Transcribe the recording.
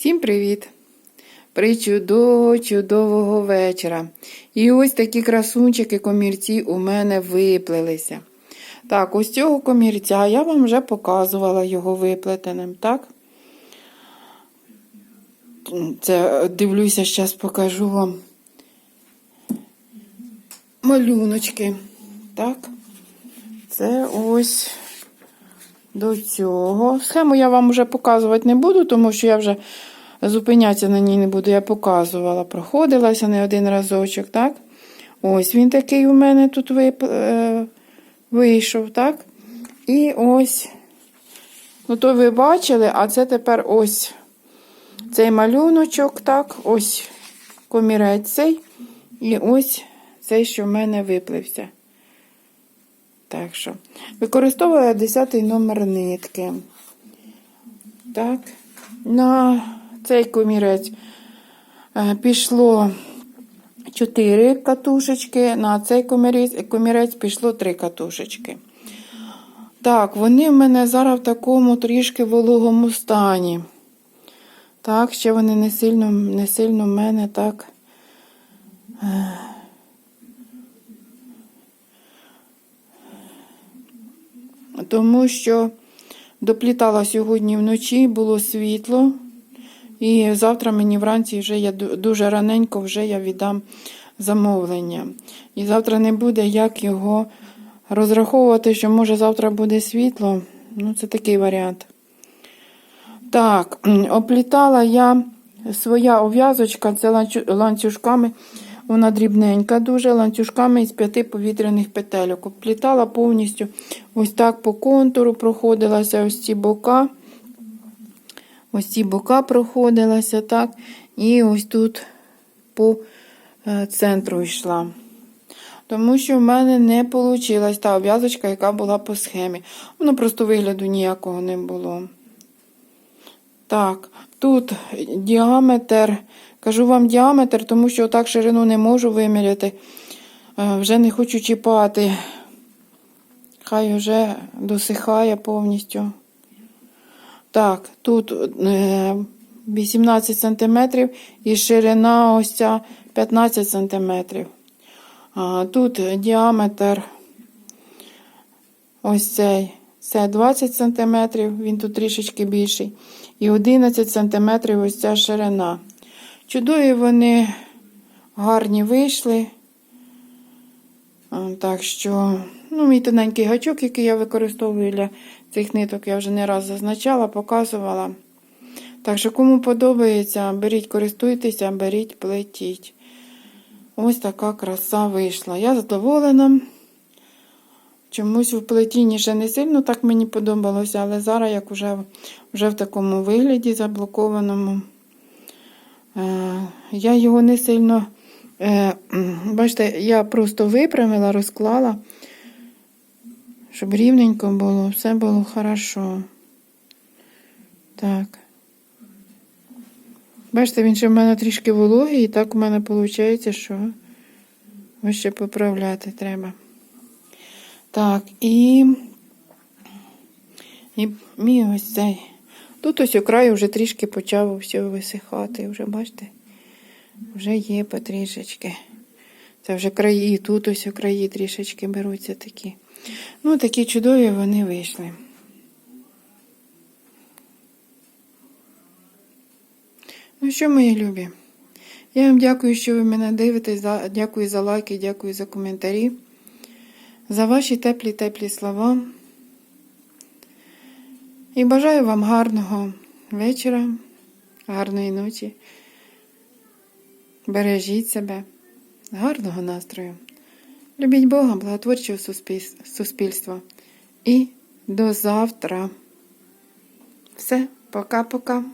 Всім привіт! Причудово чудового вечора. І ось такі красунчики комірці у мене виплелися. Так, ось цього комірця я вам вже показувала його виплетеним, так? Це дивлюся, зараз покажу вам малюночки. Так? Це ось до цього. Схему я вам вже показувати не буду, тому що я вже зупинятися на ній не буду. Я показувала, проходилася не один разочок, так? Ось він такий у мене тут е, вийшов, так? І ось, ну то ви бачили, а це тепер ось цей малюночок, так, ось комірець цей. І ось цей, що в мене виплився. Так що, використовувала 10 номер нитки. Так, на цей комірець е, пішло 4 катушечки, на цей комірець, комірець пішло 3 катушечки. Так, вони в мене зараз в такому трішки вологому стані. Так, ще вони не сильно, не сильно в мене так. е, тому що доплітала сьогодні вночі, було світло, і завтра мені вранці вже я дуже раненько вже я віддам замовлення. І завтра не буде як його розраховувати, що може завтра буде світло. Ну, це такий варіант. Так, оплітала я своя ов'язочка, це ланцюжками. Вона дрібненька, дуже ланцюжками із п'яти повітряних петельок. Оплітала повністю ось так по контуру, проходилася ось ці бока. Ось ці бока проходилася, так. І ось тут по е, центру йшла. Тому що в мене не вийшла та обв'язочка, яка була по схемі. Воно просто вигляду ніякого не було. Так, тут діаметр. Кажу вам діаметр, тому що так ширину не можу виміряти. Е, Вже не хочу чіпати. Хай вже досихає повністю. Так, тут е, 18 см і ширина ось ця 15 см. Тут діаметр ось цей. Це 20 см, він тут трішечки більший. І 11 см ось ця ширина. Чудові вони гарні вийшли. Так що, ну, мій тоненький гачок, який я використовую для цих ниток, я вже не раз зазначала, показувала. Так що, кому подобається, беріть, користуйтеся, беріть, плетіть. Ось така краса вийшла. Я задоволена. Чомусь в плетінні ще не сильно так мені подобалося, але зараз, як вже, вже в такому вигляді заблокованому, е, я його не сильно. Е, бачите, я просто випрямила, розклала, щоб рівненько було, все було хорошо. Так. Бачите, він ще в мене трішки вологий, і так у мене виходить, що ось ще поправляти треба. Так, і, і мій ось цей. Тут ось у краю вже трішки почав все висихати. Вже бачите? Вже є потрішечки. Це вже краї, тут ось у краї трішечки беруться такі. Ну, такі чудові вони вийшли. Ну що, мої любі? Я вам дякую, що ви мене дивитесь. Дякую за лайки, дякую за коментарі, за ваші теплі-теплі слова. І бажаю вам гарного вечора, гарної ночі. Бережіть себе, гарного настрою. Любіть Бога, благотворчого суспільства. І до завтра. Все, пока-пока.